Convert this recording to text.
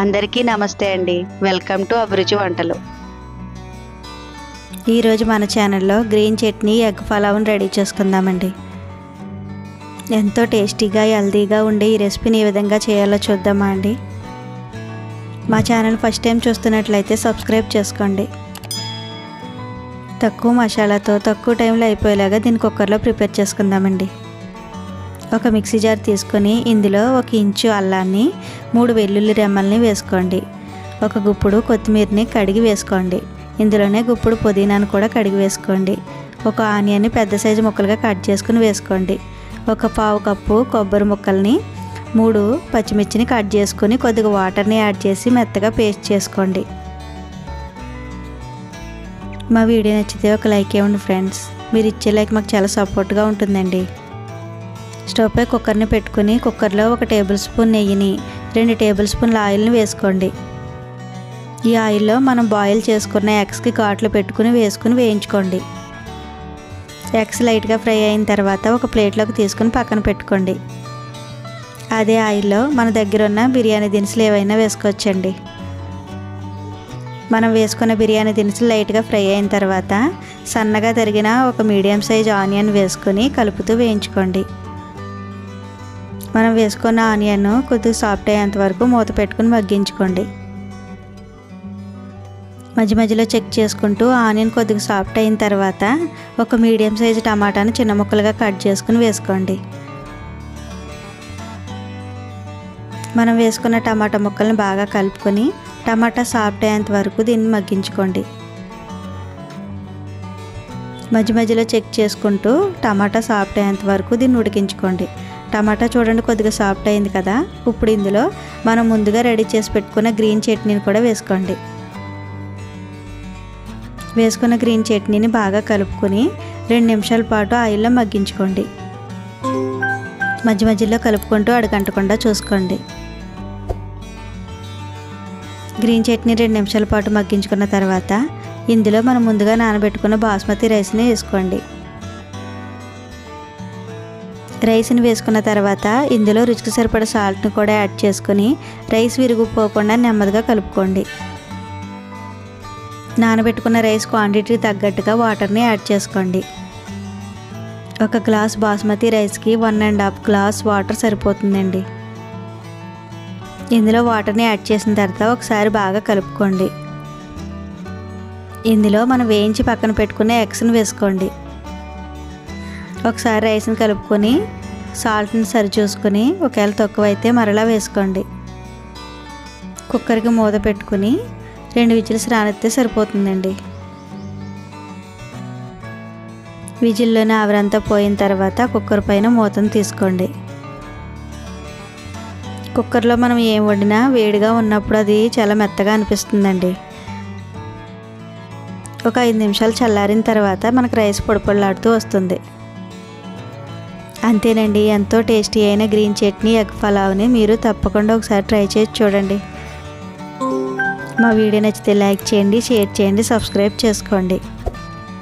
అందరికీ నమస్తే అండి. వెల్కమ్ టు అభిరుచి వంటలు. ఈరోజు మన ఛానల్లో గ్రీన్ చట్నీ ఎగ్ పలావ్ని రెడీ చేసుకుందామండి. ఎంతో టేస్టీగా హెల్దీగా ఉండే ఈ రెసిపీని ఏ విధంగా చేయాలో చూద్దామా అండి. మా ఛానల్ ఫస్ట్ టైం చూస్తున్నట్లయితే సబ్స్క్రైబ్ చేసుకోండి. తక్కువ మసాలాతో తక్కువ టైంలో అయిపోయేలాగా దీన్ని కుక్కర్లో ప్రిపేర్ చేసుకుందామండి. ఒక మిక్సీ జార్ తీసుకొని ఇందులో ఒక ఇంచు అల్లాన్ని మూడు వెల్లుల్లి రెమ్మల్ని వేసుకోండి. ఒక గుప్పుడు కొత్తిమీరని కడిగి వేసుకోండి. ఇందులోనే గుప్పుడు పుదీనాను కూడా కడిగి వేసుకోండి. ఒక ఆనియన్ని పెద్ద సైజు ముక్కలుగా కట్ చేసుకుని వేసుకోండి. ఒక పావు కప్పు కొబ్బరి ముక్కల్ని మూడు పచ్చిమిర్చిని కట్ చేసుకొని కొద్దిగా వాటర్ని యాడ్ చేసి మెత్తగా పేస్ట్ చేసుకోండి. మా వీడియో నచ్చితే ఒక లైక్ ఇవ్వండి ఫ్రెండ్స్. మీరు ఇచ్చే లైక్ మాకు చాలా సపోర్ట్గా ఉంటుందండి. స్టవ్ పై కుక్కర్ని పెట్టుకుని కుక్కర్లో ఒక టేబుల్ స్పూన్ నెయ్యిని రెండు టేబుల్ స్పూన్ల ఆయిల్ని వేసుకోండి. ఈ ఆయిల్లో మనం బాయిల్ చేసుకున్న ఎగ్స్కి ఘాట్లు పెట్టుకుని వేసుకుని వేయించుకోండి. ఎగ్స్ లైట్గా ఫ్రై అయిన తర్వాత ఒక ప్లేట్లోకి తీసుకుని పక్కన పెట్టుకోండి. అదే ఆయిల్లో మన దగ్గర ఉన్న బిర్యానీ దినుసులు ఏవైనా వేసుకోవచ్చండి. మనం వేసుకున్న బిర్యానీ దినుసులు లైట్గా ఫ్రై అయిన తర్వాత సన్నగా తరిగిన ఒక మీడియం సైజ్ ఆనియన్ వేసుకొని కలుపుతూ వేయించుకోండి. మనం వేసుకున్న ఆనియన్ కొద్దిగా సాఫ్ట్ అయ్యేంత వరకు మూత పెట్టుకుని మగ్గించుకోండి. మధ్య మధ్యలో చెక్ చేసుకుంటూ ఆనియన్ కొద్దిగా సాఫ్ట్ అయిన తర్వాత ఒక మీడియం సైజు టమాటాను చిన్న ముక్కలుగా కట్ చేసుకుని వేసుకోండి. మనం వేసుకున్న టమాటా ముక్కల్ని బాగా కలుపుకొని టమాటా సాఫ్ట్ అయ్యేంత వరకు దీన్ని మగ్గించుకోండి. మధ్య మధ్యలో చెక్ చేసుకుంటూ టమాటా సాఫ్ట్ అయ్యేంత వరకు దీన్ని ఉడికించుకోండి. టమాటా చూడండి కొద్దిగా సాఫ్ట్ అయింది కదా. ఇప్పుడు ఇందులో మనం ముందుగా రెడీ చేసి పెట్టుకున్న గ్రీన్ చట్నీని కూడా వేసుకోండి. వేసుకున్న గ్రీన్ చట్నీని బాగా కలుపుకొని రెండు నిమిషాల పాటు ఆయిల్లో మగ్గించుకోండి. మధ్య మధ్యలో కలుపుకుంటూ అడగంటకుండా చూసుకోండి. గ్రీన్ చట్నీ రెండు నిమిషాల పాటు మగ్గించుకున్న తర్వాత ఇందులో మనం ముందుగా నానబెట్టుకున్న బాస్మతి రైస్ని వేసుకోండి. రైస్ని వేసుకున్న తర్వాత ఇందులో రుచికి సరిపడ సాల్ట్ని కూడా యాడ్ చేసుకొని రైస్ విరిగిపోకుండా నెమ్మదిగా కలుపుకోండి. నానబెట్టుకున్న రైస్ క్వాంటిటీ తగ్గట్టుగా వాటర్ని యాడ్ చేసుకోండి. ఒక గ్లాస్ బాస్మతి రైస్కి one and half glass water సరిపోతుందండి. ఇందులో వాటర్ని యాడ్ చేసిన తర్వాత ఒకసారి బాగా కలుపుకోండి. ఇందులో మనం వేయించి పక్కన పెట్టుకునే ఎగ్స్ని వేసుకోండి. ఒకసారి రైస్ని కలుపుకొని సాల్ట్ని సరి చూసుకొని ఒకవేళ తక్కువైతే మరలా వేసుకోండి. కుక్కర్కి మూత పెట్టుకుని రెండు విజిల్స్ రానిస్తే సరిపోతుందండి. విజిల్లోనే ఆవిరంతా పోయిన తర్వాత కుక్కర్ పైన మూతను తీసుకోండి. కుక్కర్లో మనం ఏం వండినా వేడిగా ఉన్నప్పుడు అది చాలా మెత్తగా అనిపిస్తుందండి. ఒక ఐదు నిమిషాలు చల్లారిన తర్వాత మనకు రైస్ పొడిపొడలాడుతూ వస్తుంది. అంతేనండి ఎంతో టేస్టీ అయిన గ్రీన్ చట్నీ ఎగ్ పలావ్ని మీరు తప్పకుండా ఒకసారి ట్రై చేసి చూడండి. మా వీడియో నచ్చితే లైక్ చేయండి షేర్ చేయండి సబ్స్క్రైబ్ చేసుకోండి.